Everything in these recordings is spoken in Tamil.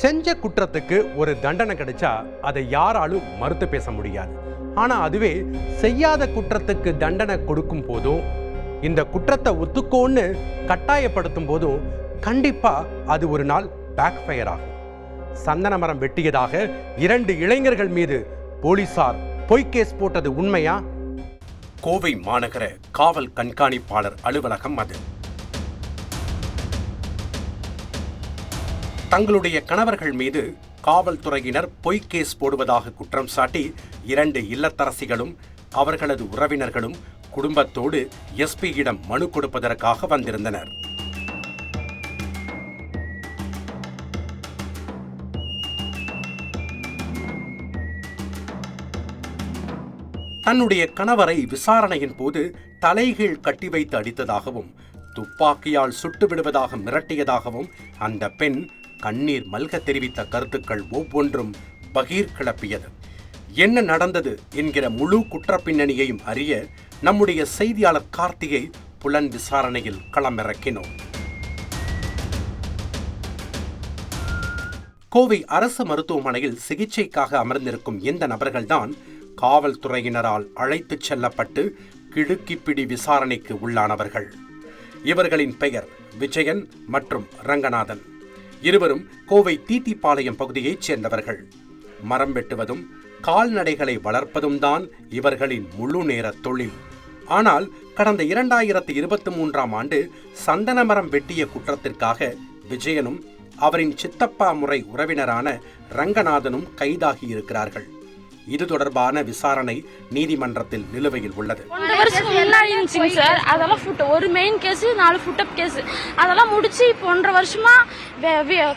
செஞ்ச குற்றத்துக்கு ஒரு தண்டனை கிடைச்சா அதை யாராலும் மறுத்து பேச முடியாது. ஆனால் அதுவே செய்யாத குற்றத்துக்கு தண்டனை கொடுக்கும் போதும் இந்த குற்றத்தை ஒத்துக்கோன்னு கட்டாயப்படுத்தும் போதும் கண்டிப்பாக அது ஒரு நாள் பேக் ஃபயர் ஆகும். சந்தன மரம் வெட்டியதாக இரண்டு இளைஞர்கள் மீது போலீசார் பொய் கேஸ் போட்டது உண்மையா? கோவை மாநகர காவல் கண்காணிப்பாளர் அலுவலகம் அது. தங்களுடைய கணவர்கள் மீது காவல்துறையினர் பொய் கேஸ் போடுவதாக குற்றம் சாட்டி இரண்டு இல்லத்தரசிகளும் அவர்களது உறவினர்களும் குடும்பத்தோடு எஸ்பியிடம் மனு கொடுப்பதற்காக வந்திருந்தனர். தன்னுடைய கணவரை விசாரணையின் போது தலைகீழ் கட்டி வைத்து அடித்ததாகவும் துப்பாக்கியால் சுட்டு விடுவதாக மிரட்டியதாகவும் அந்த பெண் கண்ணீர் மல்க தெரிவித்த கருத்துக்கள் ஒவ்வொன்றும் பகீர் கிளப்பியது என்ன நடந்தது என்கிற முழு குற்றப்பின்னணியையும் அறிய நம்முடைய செய்தியாளர் கார்த்திகை புலன் விசாரணையில் களமிறக்கினோம். கோவை அரசு மருத்துவமனையில் சிகிச்சைக்காக அமர்ந்திருக்கும் இந்த நபர்கள்தான் காவல்துறையினரால் அழைத்துச் செல்லப்பட்டு கிடுக்கிப்பிடி விசாரணைக்கு உள்ளானவர்கள். இவர்களின் பெயர் விஜயன் மற்றும் ரங்கநாதன். இருவரும் கோவை தீத்திப்பாளையம் பகுதியைச் சேர்ந்தவர்கள். மரம் வெட்டுவதும் கால்நடைகளை வளர்ப்பதும் தான் இவர்களின் முழு நேர தொழில். ஆனால் கடந்த இரண்டாயிரத்தி இருபத்தி மூன்றாம் ஆண்டு சந்தன மரம் வெட்டிய குற்றத்திற்காக விஜயனும் அவரின் சித்தப்பா முறை உறவினரான ரங்கநாதனும் கைதாகி இருக்கிறார்கள் இது தொடர்பான விசாரணை நீதிமன்றத்தில் நிலுவையில் உள்ளது. ஒன்றரை வருஷத்துக்கு முன்னாடி இருந்துச்சுங்க சார். அதெல்லாம் ஃபுட் ஒரு மெயின் கேஸ் நாலு ஃபுட்டப் கேஸ் அதெல்லாம் முடிச்சு இப்போ ஒன்றரை வருஷமா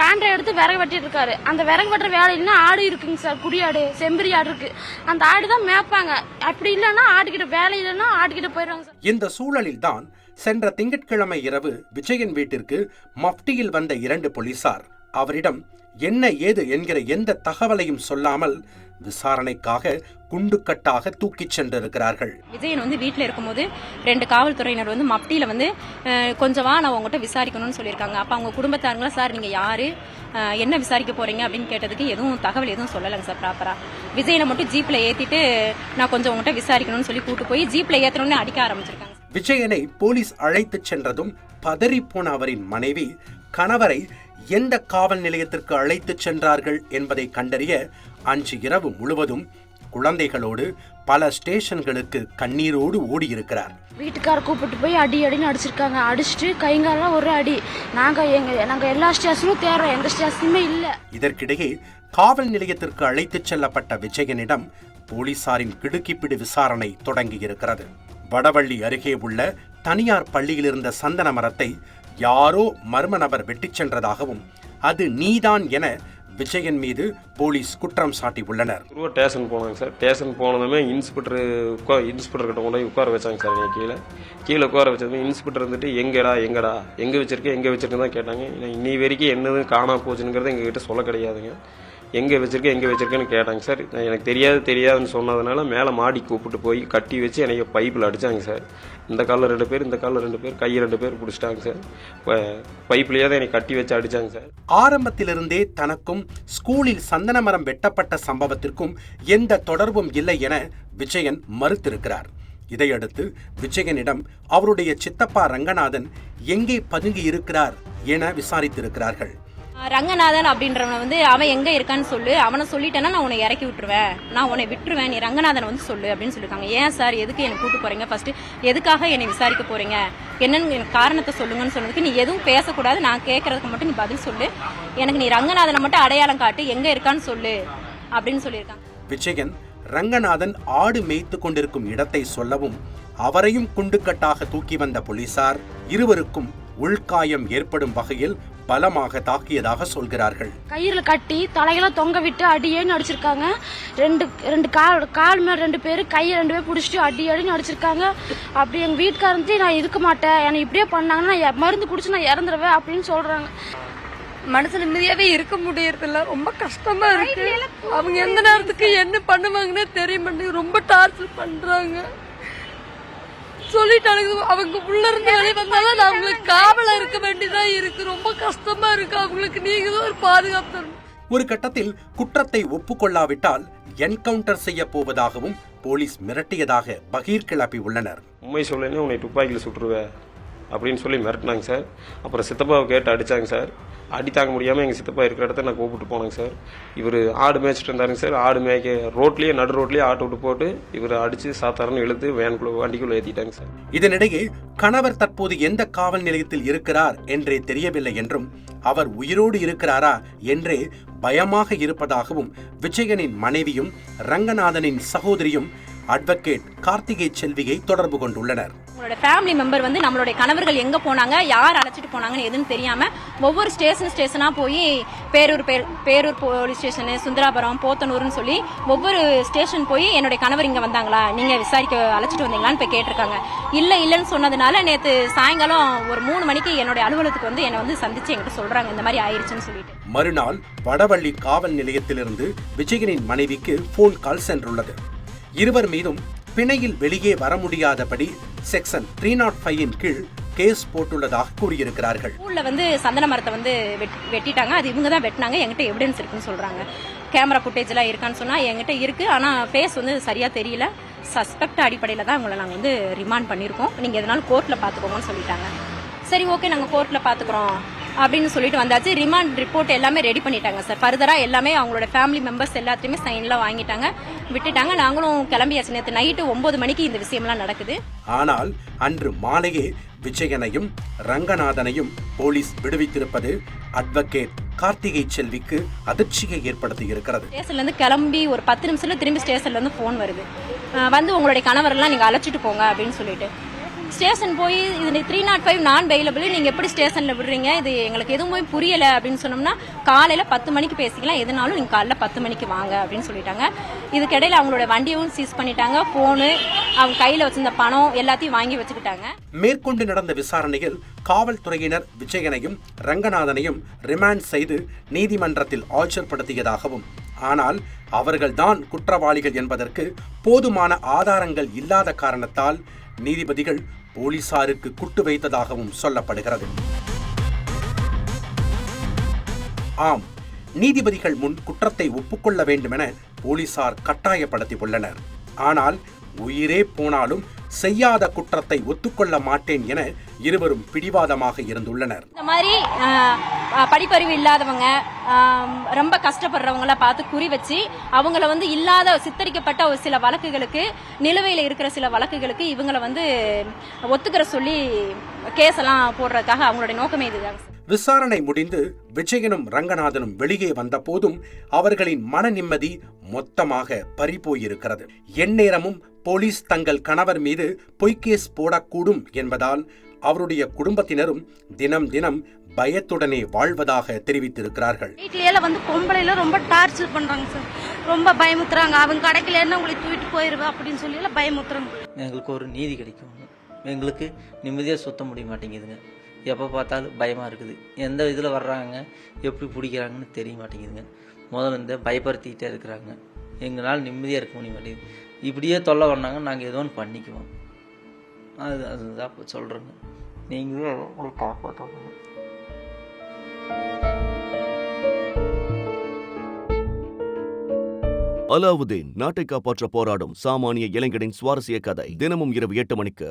கான்ட்ரா எடுத்து விறகு வெட்டிட்டு இருக்காரு. அந்த விறகு வெட்டுற வேலை இல்லைன்னா ஆடு இருக்குங்க சார். குடியாடு செம்பரி ஆடு இருக்கு. அந்த ஆடு தான் மேய்ப்பாங்க. அப்படி இல்லைன்னா ஆடுகிட்ட வேலை இல்லைன்னா ஆடுகிட்ட போயிடுவாங்க சார். இந்த சூழலில்தான் சென்ற திங்கட்கிழமை இரவு விஜயன் வீட்டிற்கு மஃப்டியில் வந்த இரண்டு போலீசார். அவரிடம் என்ன ஏது என்கிற எந்த தகவலையும் சொல்லாமல் விசாரணைக்காக குண்டுக்கட்டாக தூக்கிச் சென்றிருக்கிறார்கள். விஜயன் வந்து வீட்டில் இருக்கும்போது ரெண்டு காவல்துறையினர் வந்து மப்டியில் வந்து அஹ், கொஞ்சம் வா நான் உங்ககிட்ட விசாரிக்கணும்னு சொல்லியிருக்காங்க. அப்போ அவங்க குடும்பத்தாருங்களா சார் நீங்கள் யார்? என்ன விசாரிக்க போறீங்க? அப்படின்னு கேட்டதுக்கு எதுவும் தகவல் எதுவும் சொல்லலைங்க சார் ப்ராப்பராக விஜயனை மட்டும் ஜீப்பில் ஏற்றிட்டு நான் கொஞ்சம் உங்ககிட்ட விசாரிக்கணும்னு சொல்லி கூட்டு போய் ஜீப்பில் ஏற்றணும்னு அடிக்க ஆரம்பிச்சிருக்காங்க விஜயனை போலீஸ் அழைத்துச் சென்றதும் பதறிப்போன அவரின் மனைவி கணவரை எந்த காவல் நிலையத்திற்கு அழைத்துச் சென்றார்கள் என்பதை கண்டறிய அன்று இரவு முழுவதும் குழந்தைகளோடு பல ஸ்டேஷன்களுக்கு கண்ணீரோடு ஓடியிருக்கிறார். வீட்டுக்கார கூப்பிட்டு போய் அடி அடின்னு அடிச்சிருக்காங்க. அடிச்சுட்டு கைங்காலாம் ஒரு அடி. நாங்க எங்க நாங்க எல்லா ஸ்டேஷனும் தேடுறோம். எந்த ஸ்டேஷனுமே இல்லை. இதற்கிடையே காவல் நிலையத்திற்கு அழைத்துச் செல்லப்பட்ட விஜயனிடம் போலீசாரின் கிடுக்கிப்பிடி விசாரணை தொடங்கியிருக்கிறது. வடவள்ளி அருகே உள்ள தனியார் பள்ளியில் இருந்த சந்தன மரத்தை யாரோ மர்ம நபர் வெட்டிச் சென்றதாகவும் அது நீதான் என விஜயன் மீது போலீஸ் குற்றம் சாட்டி உள்ளனர். குருவா ஸ்டேஷன் போனாங்க சார். ஸ்டேஷன் போனதுமே இன்ஸ்பெக்டர் உட்கா இன்ஸ்பெக்டர் கிட்ட கொண்டு போய் உட்கார வச்சாங்க சார் நீங்கள் கீழே. கீழே உட்கார வச்சதுமே இன்ஸ்பெக்டர் வந்துட்டு எங்கடா எங்கடா எங்கே வச்சிருக்கேன் எங்கே வச்சிருக்கேன் தான் கேட்டாங்க. இன்னி வரைக்கும் என்னது காணா போச்சுங்கிறத எங்ககிட்ட சொல்ல கிடையாதுங்க. எங்கே வச்சிருக்கேன் எங்கே வச்சிருக்கேன்னு கேட்டாங்க சார் எனக்கு தெரியாது தெரியாதுன்னு சொன்னதுனால மேலே மாடி கூப்பிட்டு போய் கட்டி வச்சு என்னைய பைப்பில் அடித்தாங்க சார். இந்த காலில் ரெண்டு பேர் இந்த காலில் ரெண்டு பேர் கையை ரெண்டு பேர் பிடிச்சிட்டாங்க சார். பைப்லேயே தான் என்னை கட்டி வச்சு அடிச்சாங்க சார். ஆரம்பத்திலிருந்தே தனக்கும் ஸ்கூலில் சந்தன மரம் வெட்டப்பட்ட சம்பவத்திற்கும் எந்த தொடர்பும் இல்லை என விஜயன் மறுத்திருக்கிறார். இதையடுத்து விஜயனிடம் அவருடைய சித்தப்பா ரங்கநாதன் எங்கே பதுங்கி இருக்கிறார் என விசாரித்திருக்கிறார்கள். ரங்கநாதன் அப்படின்றவன் வந்து அவன் எங்க இருக்கான்னு சொல்லு. அவனை சொல்லிட்டேன்னா நான் உன்னை இறக்கி விட்டுருவேன். நான் உன்னை விட்டுருவேன். நீ ரங்கநாதனை வந்து சொல்லு அப்படின்னு சொல்லியிருக்காங்க. ஏன் சார்? எதுக்கு என்னை கூட்டு போறீங்க? ஃபர்ஸ்ட் எதுக்காக என்னை விசாரிக்க போறீங்க? என்னன்னு எனக்கு காரணத்தை சொல்லுங்கன்னு சொன்னதுக்கு நீ எதுவும் பேசக்கூடாது. நான் கேட்கறதுக்கு மட்டும் நீ பதில் சொல்லு. எனக்கு நீ ரங்கநாதனை மட்டும் அடையாளம் காட்டு. எங்க இருக்கான்னு சொல்லு அப்படின்னு சொல்லியிருக்காங்க. விஜயன் ரங்கநாதன் ஆடு மேய்த்து கொண்டிருக்கும் இடத்தை சொல்லவும் அவரையும் குண்டுக்கட்டாக தூக்கி வந்த போலீசார் இருவருக்கும் உள்காயம் ஏற்படும் வகையில் பலமாக தாக்கியதாக சொல்கிறார்கள். கயிறுல கட்டி தலையெல்லாம் தொங்க விட்டு அடியேன்னு அடிச்சிருக்காங்க. ரெண்டு ரெண்டு கால் கால் மேல ரெண்டு பேர் கையை ரெண்டு பேர் பிடிச்சிட்டு அடி அடின்னு அடிச்சிருக்காங்க. அப்படி எங்க வீட்டுக்காரந்து நான் இருக்க மாட்டேன். என்னை இப்படியே பண்ணாங்கன்னா நான் மருந்து குடிச்சு நான் இறந்துருவேன் அப்படின்னு சொல்றாங்க. மனசு நிம்மதியாவே இருக்க முடியறதில்ல. ரொம்ப கஷ்டமா இருக்கு. அவங்க எந்த நேரத்துக்கு என்ன பண்ணுவாங்கன்னே தெரிய மாட்டேங்குது. ரொம்ப டார்ச்சர் பண்றாங்க. சொல்லிட்டாங்க அவங்க உள்ள இருந்து வெளியே வந்தாலும் நான் அவங்களுக்கு காவலா இருக்க வேண்டியதா இருக்கு. ரொம்ப கஷ்டமா இருக்கு. அவங்களுக்கு நீங்க தான் ஒரு பாதுகாப்பு தரணும். ஒரு கட்டத்தில் குற்றத்தை ஒப்புக்கொள்ளாவிட்டால் என்கவுண்டர் செய்ய போவதாகவும் போலீஸ் மிரட்டியதாக பகீர் கிளப்பி உள்ளனர். உண்மை சொல்லேன்னு உன்னை துப்பாக்கியில் சுட்டுருவேன். அப்படின்னு சொல்லி மிரட்டினாங்க சார். அப்புறம் சித்தப்பாவை கேட்டு அடித்தாங்க சார். அடி தாங்க முடியாமல் எங்கள் சித்தப்பா இருக்கிற இடத்த நான் கூப்பிட்டு போனேங்க சார். இவர் ஆடு மேய்ச்சிட்டு இருந்தாருங்க சார். ஆடு மேய்க்க ரோட்லேயே நடு ரோட்லேயே ஆட்டு விட்டு போட்டு இவர் அடித்து சாத்தாரன்னு இழுத்து வேனுக்குள்ளே வண்டிக்குள்ளே ஏற்றிட்டாங்க சார். இதனிடையே கணவர் தற்போது எந்த காவல் நிலையத்தில் இருக்கிறார் என்றே தெரியவில்லை என்றும் அவர் உயிரோடு இருக்கிறாரா என்றே பயமாக இருப்பதாகவும் விஜயனின் மனைவியும் ரங்கநாதனின் சகோதரியும் அட்வொகேட் கார்த்திகை செல்வியை தொடர்பு கொண்டுள்ளனர். உங்களோட ஃபேமிலி மெம்பர் வந்து நம்மளுடைய கணவர்கள் எங்க போனாங்க யார் அழைச்சிட்டு போனாங்கன்னு எதுன்னு தெரியாம ஒவ்வொரு ஸ்டேஷன் ஸ்டேஷனா போய் பேரூர் பேர் பேரூர் போலீஸ் ஸ்டேஷனு சுந்தராபுரம் போத்தனூர்னு சொல்லி ஒவ்வொரு ஸ்டேஷன் போய் என்னுடைய கணவர் இங்க வந்தாங்களா? நீங்க விசாரிக்க அழைச்சிட்டு வந்தீங்களான்னு போய் கேட்டிருக்காங்க. இல்ல இல்லன்னு சொன்னதுனால நேத்து சாயங்காலம் ஒரு மூணு மணிக்கு என்னுடைய அலுவலகத்துக்கு வந்து என்னை வந்து சந்திச்சு என்கிட்ட சொல்றாங்க இந்த மாதிரி ஆயிருச்சுன்னு சொல்லிட்டு. மறுநாள் வடவள்ளி காவல் நிலையத்திலிருந்து விஜயனின் மனைவிக்கு போன் கால் சென்றுள்ளது. இருவர் மீதும் பிணையில் வெளியே வர முடியாதபடி செக்ஷன் த்ரீ நாட் ஃபைவின் கீழ் கேஸ் போட்டுள்ளதாக கூறியிருக்கிறார்கள். ஊர்ல வந்து சந்தன மரத்தை வந்து வெட்- வெட்டிட்டாங்க. அது இவங்க தான் வெட்டினாங்க. என்கிட்ட எவிடன்ஸ் இருக்குன்னு சொல்றாங்க. கேமரா ஃபுட்டேஜ் எல்லாம் இருக்கான்னு சொன்னா என்கிட்ட இருக்கு. ஆனா ஃபேஸ் வந்து சரியா தெரியல. சஸ்பெக்ட் அடிப்படையில தான் உங்களை நாங்க வந்து ரிமாண்ட் பண்ணிருக்கோம் நீங்க எதனாலும் கோர்ட்ல பாத்துக்கோங்கன்னு சொல்லிட்டாங்க. சரி ஓகே நாங்க கோர்ட்ல பாத்துக்கிறோம். அப்படின்னு சொல்லிட்டு வந்தாச்சு. ரிமாண்ட் ரிப்போர்ட் எல்லாமே ரெடி பண்ணிட்டாங்க சார் ஃபர்தரா எல்லாமே அவங்களோட ஃபேமிலி மெம்பர்ஸ் எல்லாத்தையுமே சைன்லாம் வாங்கிட்டாங்க. விட்டுட்டாங்க. நாங்களும் கிளம்பியாச்சு. நேற்று நைட்டு ஒன்பது மணிக்கு இந்த விஷயம்லாம் நடக்குது. ஆனால் அன்று மாலையே விஜயனையும் ரங்கநாதனையும் போலீஸ் விடுவித்திருப்பது அட்வொகேட் கார்த்திகை செல்விக்கு அதிர்ச்சியை ஏற்படுத்தி இருக்கிறது. ஸ்டேஷன்ல இருந்து கிளம்பி ஒரு பத்து நிமிஷத்துல திரும்பி ஸ்டேஷன்ல இருந்து ஃபோன் வருது. வந்து உங்களுடைய கணவரெல்லாம் நீங்க அழைச்சிட்டு போங்க அப்படின்னு சொல்லிட்டு. ஸ்டேஷன் போய் இது three not five non bailable நீங்கள் எப்படி ஸ்டேஷனில் விடுறீங்க? இது எங்களுக்கு எதுவுமே புரியலை அப்படின்னு சொன்னோம்னா காலையில் பத்து மணிக்கு பேசிக்கலாம். எதுனாலும் நீங்கள் காலைல பத்து மணிக்கு வாங்க அப்படின்னு சொல்லிட்டாங்க. இதுக்கிடையில் அவங்களோட வண்டியும் சீஸ் பண்ணிட்டாங்க. ஃபோனு அவங்க கையில் வச்சிருந்த பணம் எல்லாத்தையும் வாங்கி வச்சுக்கிட்டாங்க. மேற்கொண்டு நடந்த விசாரணையில் காவல்துறையினர் விஜயனையும் ரங்கநாதனையும் ரிமாண்ட் செய்து நீதிமன்றத்தில் ஆஜர்படுத்தியதாகவும் ஆனால் அவர்கள்தான் குற்றவாளிகள் என்பதற்கு போதுமான ஆதாரங்கள் இல்லாத காரணத்தால் நீதிபதிகள் போலீசாருக்கு குட்டு வைத்ததாகவும் சொல்லப்படுகிறது. ஆம் நீதிபதிகள் முன் குற்றத்தை ஒப்புக்கொள்ள வேண்டுமென போலீசார் கட்டாயப்படுத்தி உள்ளனர் ஆனால் உயிரே போனாலும் செய்யாத குற்றத்தை ஒத்துக்கொள்ள மாட்டேன் என இருவரும் பிடிவாதமாக இருந்துள்ளனர். இந்த மாதிரி படிப்பறிவு இல்லாதவங்க ரொம்ப கஷ்டப்படுறவங்கள பார்த்து குறி வச்சு அவங்கள வந்து இல்லாத சித்தரிக்கப்பட்ட ஒரு சில வழக்குகளுக்கு நிலுவையில் இருக்கிற சில வழக்குகளுக்கு இவங்களை வந்து ஒத்துக்கிற சொல்லி கேஸ் எல்லாம் போடுறதுக்காக அவங்களுடைய நோக்கமே இதுதான். விசாரணை முடிந்து விஜயனும் ரங்கநாதனும் வெளியே வந்த போதும் அவர்களின் மன நிம்மதி மொத்தமாக பறிபோயிருக்கிறது. எந்நேரமும் போலீஸ் தங்கள் கணவர் மீது பொய்க்கேஸ் போடக்கூடும் என்பதால் அவருடைய குடும்பத்தினரும் தினம் தினம் பயத்துடனே வாழ்வதாக தெரிவித்திருக்கிறார்கள். வீட்லயே வந்து பொம்பளைல ரொம்ப டார்ச்சர் பண்றாங்க சார். ரொம்ப பயமுத்துறாங்க. அவங்க கிடைக்கலன்னா உங்களை தூக்கிட்டு போயிருவா அப்படின்னு சொல்லி பயமுத்துறாங்க. எங்களுக்கு ஒரு நீதி கிடைக்கும். எங்களுக்கு நிம்மதியாக சுத்த முடிய மாட்டேங்குதுங்க. எப்போ பார்த்தாலும் பயமாக இருக்குது. எந்த இதில் வர்றாங்க எப்படி பிடிக்கிறாங்கன்னு தெரிய மாட்டேங்குதுங்க. முதல்ல இந்த பயப்படுத்திக்கிட்டே இருக்கிறாங்க. எங்களால் நிம்மதியாக இருக்க முடிய மாட்டேங்குது. இப்படியே தொல்லை பண்ணாங்க நாங்கள் ஏதோ ஒன்று பண்ணிக்குவோம். அது அதுதான் இப்போ சொல்கிறேங்க நீங்களே உங்களுக்கு காப்பாற்றணும் அலாவுதீன் நாட்டை காப்பாற்ற போராடும் சாமானிய இளைஞனின் சுவாரஸ்ய கதை தினமும் இரவு எட்டு மணிக்கு.